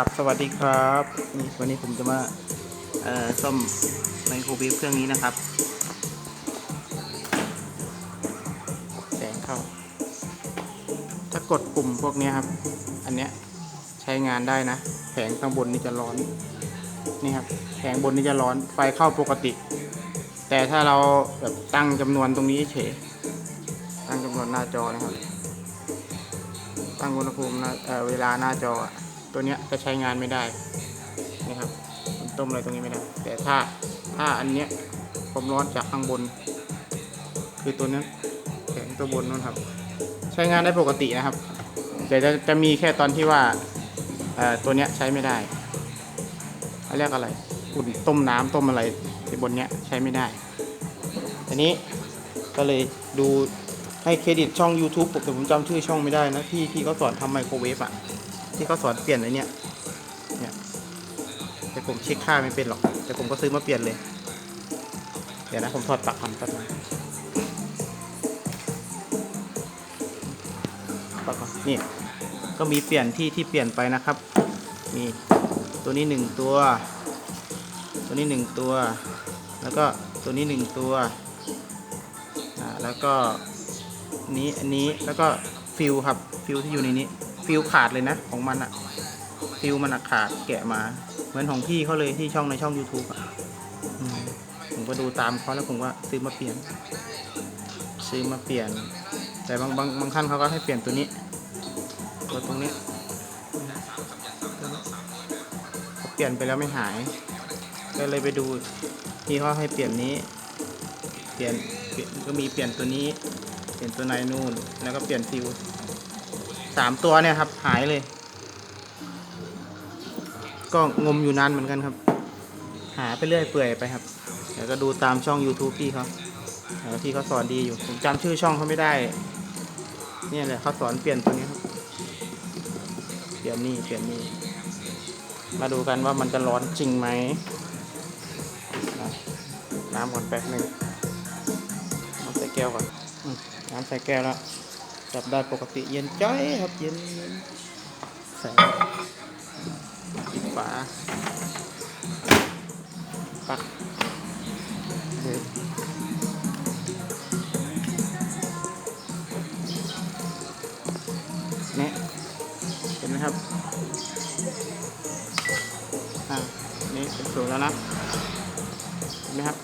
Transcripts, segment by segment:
ครับสวัสดีครับนี่วันนี้ผมจะมาเอ่อซ่อมไมโครเวฟเครื่องนี้นะครับ แสงเข้า ถ้ากดปุ่มพวกนี้ครับ อันเนี้ยใช้งานได้นะแผงข้างบนนี่จะร้อนนี่ครับแผงบนนี่จะร้อนไฟเข้าปกติ แต่ถ้าเราแบบตั้งจำนวนตรงนี้เฉยตั้งจำนวนหน้าจอนะครับ ตั้งอุณหภูมิเวลาหน้าจออะ ตัวเนี้ยจะใช้งานไม่ได้นี่ครับมันต้มอะไรตรงนี้ไม่ได้ แต่ถ้าถ้าอันเนี้ยความร้อนจากข้างบน คือตัวนั้นแข็งตัวบนนู่นครับ ใช้งานได้ปกตินะครับ แต่จะจะมีแค่ตอนที่ว่าอ่อตัวเนี้ยใช้ไม่ได้เขาเรียกอะไร อุ่นต้มน้ำต้มอะไรที่บนเนี้ยใช้ไม่ได้อันนี้ก็เลยดูให้เครดิตช่อง YouTube ผมแต่ผมจำชื่อช่องไม่ได้นะ ที่ที่เขาสอนทำไมโครเวฟอะ ที่เขาสอนเปลี่ยนอะไอ้เนี่ยเนี่ยแต่ผมเช็คค่าไม่เป็นหรอก แต่ผมก็ซื้อมาเปลี่ยนเลย เดี๋ยวนะผมถอดปลั๊กก่อนแป๊บนึงปลั๊กก่อนนี่ก็มีเปลี่ยนที่ที่เปลี่ยนไปนะครับมีตัวนี้หนึ่งตัว ตัวนี้หนึ่งตัว แล้วก็ตัวนี้หนึ่งตัวอ่าแล้วก็นี้อันนี้แล้วก็ฟิวครับฟิวที่อยู่ในนี้ ฟิวขาดเลยนะของมันอะฟิวมันอะขาดแกะมา เหมือนของพี่เขาเลยที่ช่องในช่อง YouTube อะผมก็ดูตามเขาแล้วผมก็ซื้อมาเปลี่ยน ซื้อมาเปลี่ยน แต่บางบางบางท่านเขาก็ให้เปลี่ยนตัวนี้ ตัวตรงนี้เขาเปลี่ยนไปแล้วไม่หาย ก็เลยไปดูที่เขาให้เปลี่ยนนี้เปลี่ยนเปลี่ยนก็มีเปลี่ยนตัวนี้ เปลี่ยนตัวในนู่น แล้วก็เปลี่ยนฟิว สามตัวเนี่ยครับ หายเลย ก็งมอยู่นานเหมือนกันครับ หาไปเรื่อยเปื่อยไปครับ เดี๋ยวก็ดูตามช่อง YouTube พี่เขาพี่เขาสอนดีอยู่ผมจำชื่อช่องเขาไม่ได้ เนี่ยแหละเขาสอนเปลี่ยนตัวนี้ครับ เปลี่ยนนี่เปลี่ยนนี่มาดูกันว่ามันจะร้อนจริงไหมน้ำก่อนแป๊บหนึ่งน้ำใส่แก้วก่อนอน้ำใส่แก้วแล้ว จับได้ปกติเย็นจ้อยครับเย็นใส่ปิดฝาปักเดี๋ยวเนี่ยเห็นไหมครับอ่านี่เป็นสูงแล้วนะเห็นไหมครับ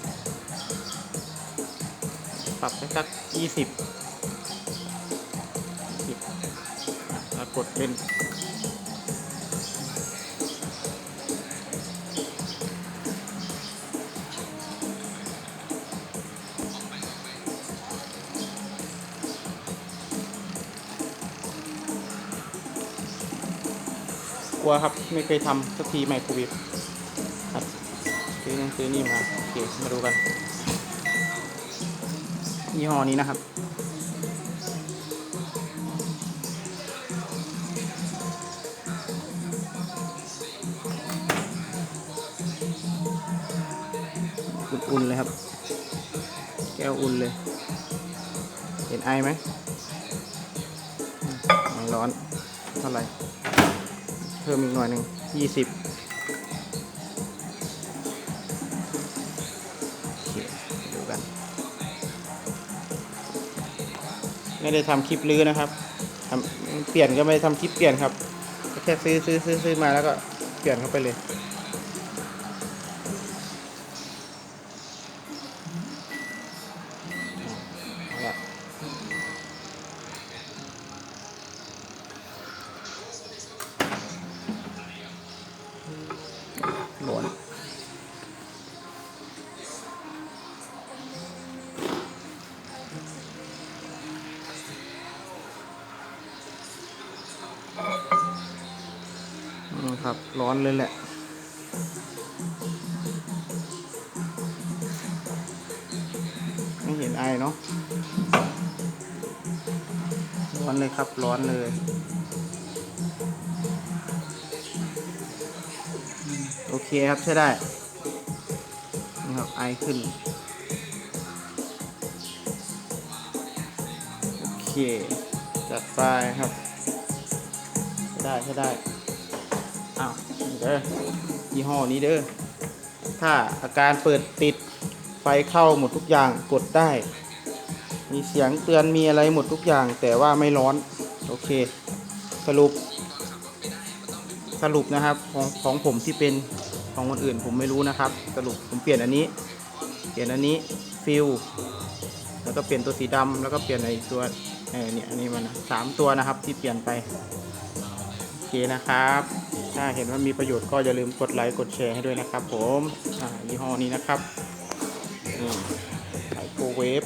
ปรับไปสักยี่สิบ แล้วกดเล่นกลัวครับ ไม่เคยทำสักทีไมโครเวฟครับซื้อนั่นซื้อนี่มาโอเคมาดูกันยี่ห้อนี้นะครับ อุ่นๆเลยครับ แก้วอุ่นเลย เห็นไอไหมร้อนเท่าไหร่ เพิ่มอีกหน่อยหนึ่งยี่สิบดูกัน ไม่ได้ทำคลิปลื้อนะครับทำเปลี่ยนก็ไม่ได้ทำคลิปเปลี่ยนครับ แค่ซื้อซื้อซื้อซื้อมาแล้วก็เปลี่ยนเข้าไปเลย ครับ ร้อนเลยแหละไม่เห็นไอเนาะร้อนเลยครับร้อนเลยโอเคครับใช้ได้นี่ครับไอขึ้นโอเคจัดไปครับใช้ได้ใช้ได้ เด้อยี่ห้อนี้เด้อถ้าอาการเปิดติดไฟเข้าหมดทุกอย่างกดได้ มีเสียงเตือนมีอะไรหมดทุกอย่าง แต่ว่าไม่ร้อน โอเค สรุป สรุปนะครับของของผมที่เป็นของคนอื่นผมไม่รู้นะครับ สรุปผมเปลี่ยนอันนี้ เปลี่ยนอันนี้ฟิลแล้วก็เปลี่ยนตัวสีดำแล้วก็เปลี่ยนไอตัวเออเนี่ยอันนี้มันสามตัวนะครับที่เปลี่ยนไป โอเคนะครับ ถ้าเห็นว่ามีประโยชน์ก็อย่าลืมกดไลค์กดแชร์ให้ด้วยนะครับผมอ่ายี่ห้อนี้นะครับนี่ไมโครเวฟ